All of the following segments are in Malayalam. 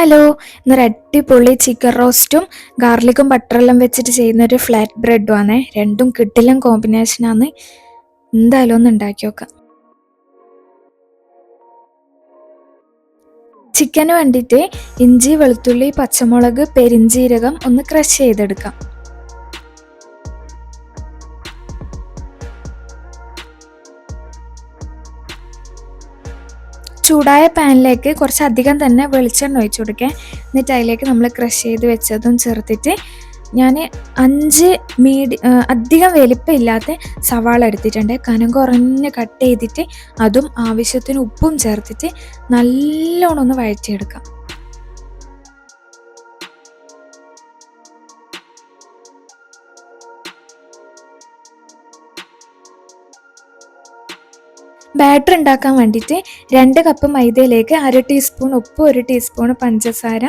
ഹലോ. ഇന്നൊരു അടിപൊളി ചിക്കൻ റോസ്റ്റും ഗാർലിക്കും ബട്ടറെല്ലാം വെച്ചിട്ട് ചെയ്യുന്ന ഒരു ഫ്ലാറ്റ് ബ്രെഡും ആണ്. രണ്ടും കിട്ടിലും കോമ്പിനേഷനാണ് എന്തായാലും ഒന്ന് ഉണ്ടാക്കി നോക്കാം. ചിക്കന് വേണ്ടിയിട്ട് ഇഞ്ചി വെളുത്തുള്ളി പച്ചമുളക് പെരിഞ്ചീരകം ഒന്ന് ക്രഷ് ചെയ്തെടുക്കാം. ചൂടായ പാനിലേക്ക് കുറച്ചധികം തന്നെ വെളിച്ചെണ്ണ ഒഴിച്ചു കൊടുക്കുക എന്നിട്ട് അതിലേക്ക് നമ്മൾ ക്രഷ് ചെയ്ത് വെച്ചതും ചേർത്തിട്ട് ഞാൻ അഞ്ച് മീഡി അധികം വലിപ്പമില്ലാത്ത സവാള എടുത്തിട്ടുണ്ട്. കനം കുറഞ്ഞ് കട്ട് ചെയ്തിട്ട് അതും ആവശ്യത്തിന് ഉപ്പും ചേർത്തിട്ട് നല്ലോണം ഒന്ന് വഴറ്റിയെടുക്കാം. ബാറ്റർ ഉണ്ടാക്കാൻ വേണ്ടിയിട്ട് രണ്ട് കപ്പ് മൈദയിലേക്ക് അര ടീസ്പൂൺ ഉപ്പ് ഒരു ടീസ്പൂൺ പഞ്ചസാര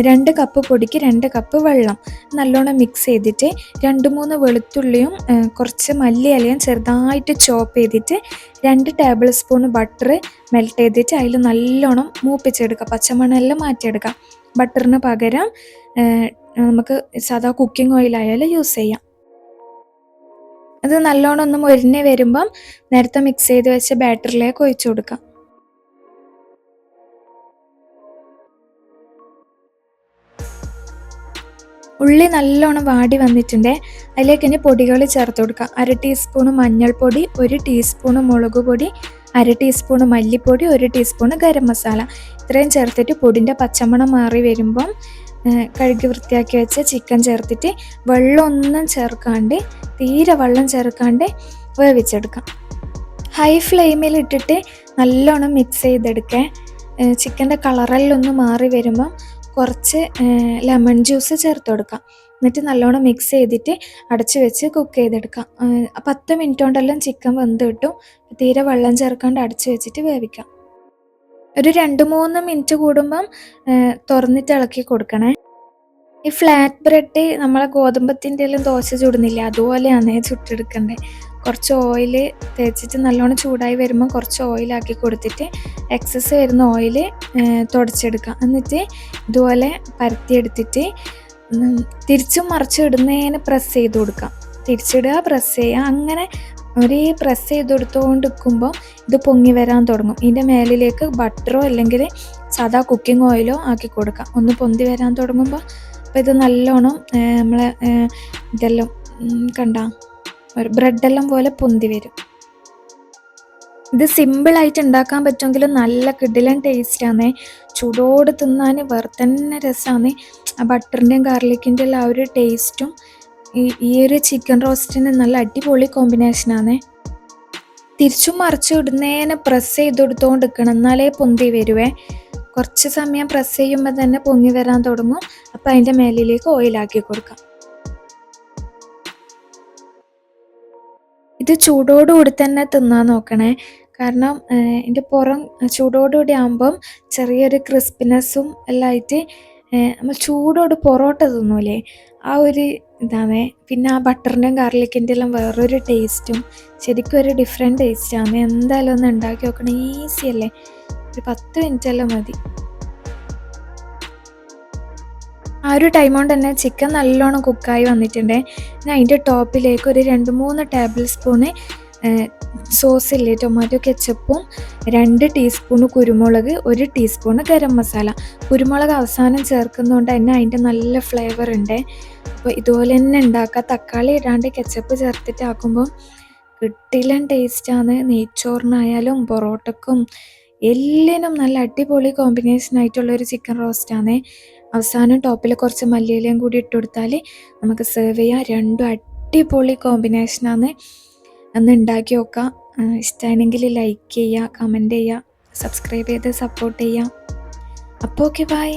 രണ്ട് കപ്പ് പൊടിക്ക് രണ്ട് കപ്പ് വെള്ളം നല്ലോണം മിക്സ് ചെയ്തിട്ട് രണ്ട് മൂന്ന് വെളുത്തുള്ളിയും കുറച്ച് മല്ലിയിലയും ചെറുതായിട്ട് ചോപ്പ് ചെയ്തിട്ട് രണ്ട് ടേബിൾ സ്പൂൺ ബട്ടർ മെൽറ്റ് ചെയ്തിട്ട് അതിൽ നല്ലോണം മൂപ്പിച്ചെടുക്കുക. പച്ചമണെല്ലാം മാറ്റിയെടുക്കുക. ബട്ടറിന് പകരം നമുക്ക് സാധാ കുക്കിംഗ് ഓയിലായാലും യൂസ് ചെയ്യാം. അത് നല്ലോണം ഒന്ന് മുരിഞ്ഞ് വരുമ്പം നേരത്തെ മിക്സ് ചെയ്ത് വെച്ച ബാറ്ററിലേക്ക് ഒഴിച്ചു കൊടുക്കാം. ഉള്ളി നല്ലോണം വാടി വന്നിട്ടുണ്ട്. അതിലേക്ക് ഇനി പൊടികൾ ചേർത്ത് കൊടുക്കാം. അര ടീസ്പൂൺ മഞ്ഞൾപ്പൊടി ഒരു ടീസ്പൂൺ മുളക് പൊടി അര ടീസ്പൂൺ മല്ലിപ്പൊടി ഒരു ടീസ്പൂൺ ഗരം മസാല. ഇത്രയും ചേർത്തിട്ട് പൊടിന്റെ പച്ചമണം മാറി വരുമ്പം കഴുകി വൃത്തിയാക്കി വെച്ച ചിക്കൻ ചേർത്തിട്ട് വെള്ളമൊന്നും ചേർക്കാണ്ട് തീരെ വെള്ളം ചേർക്കാണ്ട് വേവിച്ചെടുക്കാം. ഹൈ ഫ്ലെയിമിൽ ഇട്ടിട്ട് നല്ലോണം മിക്സ് ചെയ്തെടുക്കുക ചിക്കന്റെ ഒന്ന് മാറി വരുമ്പം കുറച്ച് ലെമൺ ജ്യൂസ് ചേർത്ത് കൊടുക്കാം. എന്നിട്ട് നല്ലോണം മിക്സ് ചെയ്തിട്ട് അടച്ച് വെച്ച് കുക്ക് ചെയ്തെടുക്കാം. പത്ത് മിനിറ്റ് കൊണ്ടെല്ലാം ചിക്കൻ വെന്ത് കിട്ടും. തീരെ വെള്ളം ചേർക്കാണ്ട് അടച്ച് വെച്ചിട്ട് വേവിക്കാം. ഒരു രണ്ട് മൂന്ന് മിനിറ്റ് കൂടുമ്പം തുറന്നിട്ട് ഇളക്കി കൊടുക്കണേ. ഈ ഫ്ലാറ്റ് ബ്രെഡ് നമ്മളെ ഗോതമ്പത്തിന്റെ എല്ലാം ദോശ ചുടുന്നില്ല അതുപോലെയാണ് ചുട്ടെടുക്കണ്ടേ. കുറച്ച് ഓയിൽ തേച്ചിട്ട് നല്ലോണം ചൂടായി വരുമ്പോൾ കുറച്ച് ഓയിലാക്കി കൊടുത്തിട്ട് എക്സസ് വരുന്ന ഓയിൽ തുടച്ചെടുക്കുക എന്നിട്ട് ഇതുപോലെ പരത്തിയെടുത്തിട്ട് തിരിച്ചും മറിച്ചും ഇടുന്നതിന് പ്രസ് ചെയ്ത് കൊടുക്കാം. തിരിച്ചിടുക പ്രസ് ചെയ്യുക അങ്ങനെ ഒരു പ്രസ് ചെയ്ത് കൊടുത്തുകൊണ്ട് ഇത് പൊങ്ങി വരാൻ തുടങ്ങും. ഇതിന്റെ മേലിലേക്ക് ബട്ടറോ അല്ലെങ്കിൽ സാധാ കുക്കിംഗ് ഓയിലോ ആക്കി കൊടുക്കാം ഒന്ന് പൊന്തി വരാൻ തുടങ്ങുമ്പോൾ അപ്പോൾ ഇത് നല്ലോണം നമ്മളെ ഇതെല്ലാം കണ്ട? ഒരു ബ്രെഡെല്ലാം പോലെ പൊന്തി വരും. ഇത് സിമ്പിളായിട്ട് ഉണ്ടാക്കാൻ പറ്റുമെങ്കിലും നല്ല കിടിലൻ ടേസ്റ്റാണ് ചൂടോട് തിന്നാൻ വെറുതെ തന്നെ രസമാണ് ആ ബട്ടറിന്റെയും ഗാർലിക്കിന്റെ എല്ലാം ആ ഒരു ടേസ്റ്റും ഈ ഈ ഒരു ചിക്കൻ റോസ്റ്റിന് നല്ല അടിപൊളി കോമ്പിനേഷനാണ് തിരിച്ചും മറിച്ചു ഇടുന്നതിന് പ്രസ് ചെയ്ത് കൊടുത്തുകൊണ്ട് നിൽക്കണം എന്നാലേ പൊന്തി വരുവേ. കുറച്ച് സമയം പ്രസ് ചെയ്യുമ്പോൾ തന്നെ പൊങ്ങി വരാൻ തുടങ്ങും. അപ്പോൾ അതിന്റെ മേലിലേക്ക് ഓയിലാക്കി കൊടുക്കാം. ഇത് ചൂടോടുകൂടി തന്നെ തിന്നാൻ നോക്കണേ. കാരണം ഇതിന്റെ പുറം ചൂടോടുകൂടി ആകുമ്പം ചെറിയൊരു ക്രിസ്പിനെസ്സും എല്ലാം ആയിട്ട് നമ്മൾ ചൂടോട് പൊറോട്ട തിന്നൂലേ? ആ ഒരു ഇതാണ്. പിന്നെ ആ ബട്ടറിന്റെയും ഗാർലിക്കിന്റെ എല്ലാം വേറൊരു ടേസ്റ്റും ശരിക്കും ഒരു ഡിഫറെന്റ് ടേസ്റ്റാണ് എന്തായാലും ഒന്ന് ഉണ്ടാക്കി നോക്കണം. ഈസി അല്ലേ? ഒരു പത്ത് മിനിറ്റ് എല്ലാം മതി. ആ ഒരു ടൈം കൊണ്ട് തന്നെ ചിക്കൻ നല്ലോണം കുക്കായി വന്നിട്ടുണ്ട്. ഞാൻ അതിന്റെ ടോപ്പിലേക്ക് ഒരു രണ്ട് മൂന്ന് ടേബിൾ സ്പൂണ് സോസില്ലേ ടൊമാറ്റോ കെച്ചപ്പും രണ്ട് ടീസ്പൂൺ കുരുമുളക് ഒരു ടീസ്പൂൺ ഗരം മസാല. കുരുമുളക് അവസാനം ചേർക്കുന്നതുകൊണ്ട് തന്നെ അതിന്റെ നല്ല ഫ്ലേവർ ഉണ്ട്. അപ്പോൾ ഇതുപോലെ തന്നെ ഉണ്ടാക്കുക തക്കാളി ഇടാണ്ട് കെച്ചപ്പ് ചേർത്തിട്ട് ആക്കുമ്പോൾ കിട്ടിലൻ ടേസ്റ്റാണ് നെയ്ച്ചോറിനായാലും പൊറോട്ടക്കും എല്ലിനും നല്ല അടിപൊളി കോമ്പിനേഷൻ ആയിട്ടുള്ള ഒരു ചിക്കൻ റോസ്റ്റാണ് അവസാനം ടോപ്പിൽ കുറച്ച് മല്ലിയിലയും കൂടി ഇട്ട് കൊടുത്താൽ നമുക്ക് സെർവ് ചെയ്യാം. രണ്ടും അടിപൊളി കോമ്പിനേഷനാണ് ഒന്ന് ഉണ്ടാക്കി നോക്കുക ഇഷ്ടമാണെങ്കിൽ ലൈക്ക് ചെയ്യുക കമന്റ് ചെയ്യുക സബ്സ്ക്രൈബ് ചെയ്ത് സപ്പോർട്ട് ചെയ്യുക അപ്പോൾ ഓക്കെ ബൈ